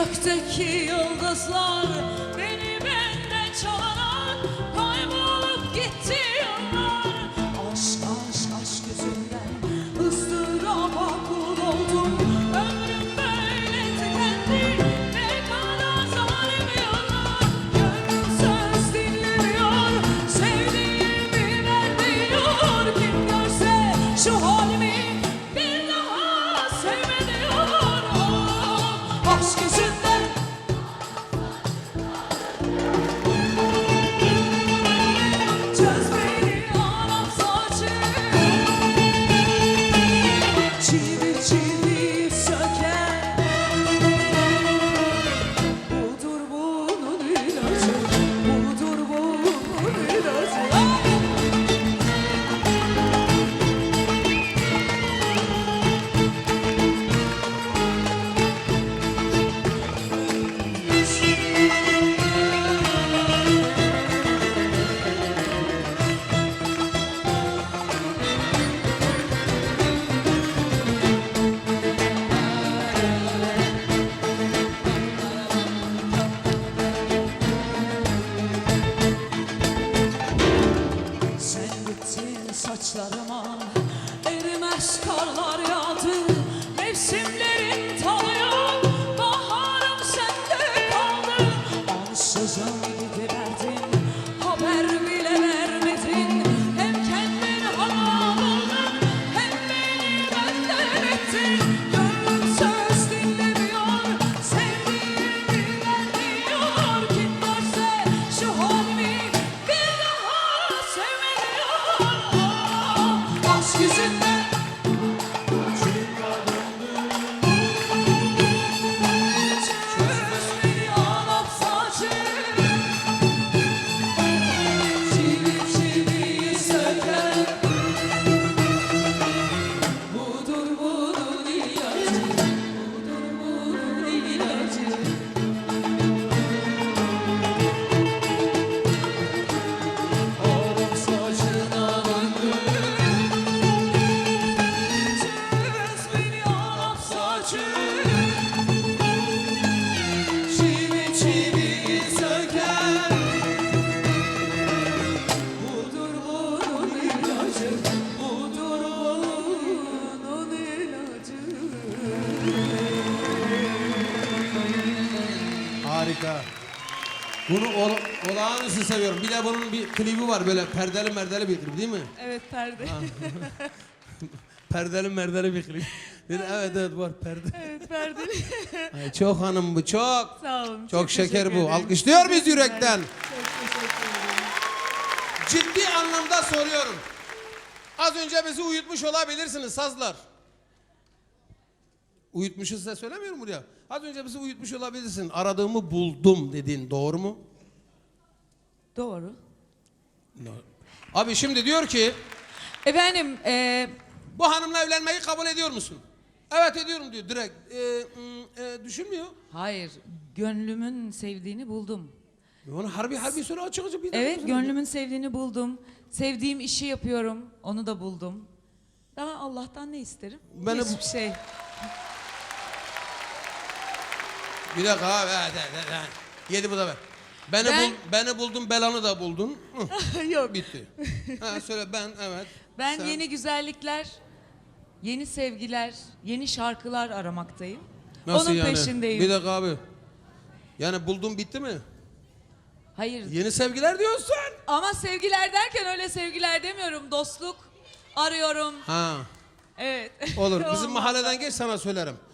Gökteki yıldızlar Harika. Bunu ol, olağanüstü seviyorum. Bir de bunun bir klibi var böyle perdeli merdeli bir klip değil mi? Evet perde. Perdeli merdeli bir klip. Dedi, evet evet var perde. evet perde. Ay, çok hanım bu çok. Sağ olun. Çok, şeker teşekkür bu. Alkışlıyor muyuz yürekten? Çok teşekkür ederim. Ciddi anlamda soruyorum. Az önce bizi uyutmuş olabilirsiniz sazlar. Uyutmuşuz size söylemiyorum buraya. Az önce bizi uyutmuş olabilirsin. Aradığımı buldum dedin. Doğru mu? Doğru. Abi şimdi diyor ki Efendim e, bu hanımla evlenmeyi kabul ediyor musun? Evet ediyorum diyor direkt. Mm, e, düşünmüyor. hayır gönlümün sevdiğini buldum. Onu harbi harbi söyle açık açık bir Evet gönlümün sevdiğini buldum. Sevdiğim işi yapıyorum. Onu da buldum. Daha Allah'tan ne isterim? Ben Hiçbir şey. Bir dakika abi. Yedi bu da ver. Beni, Ben- bul, beni buldun belanı da buldun. Hı, Yok. bitti. ha, söyle ben evet. Ben Sen- yeni güzellikler, yeni sevgiler, yeni şarkılar aramaktayım. Onun yani? peşindeyim. Bir dakika abi. Yani buldun bitti mi? Hayır. Yeni sevgiler diyorsun. Ama sevgiler derken öyle sevgiler demiyorum. Dostluk arıyorum. Ha. Evet. Olur. Bizim mahalleden geç sana söylerim.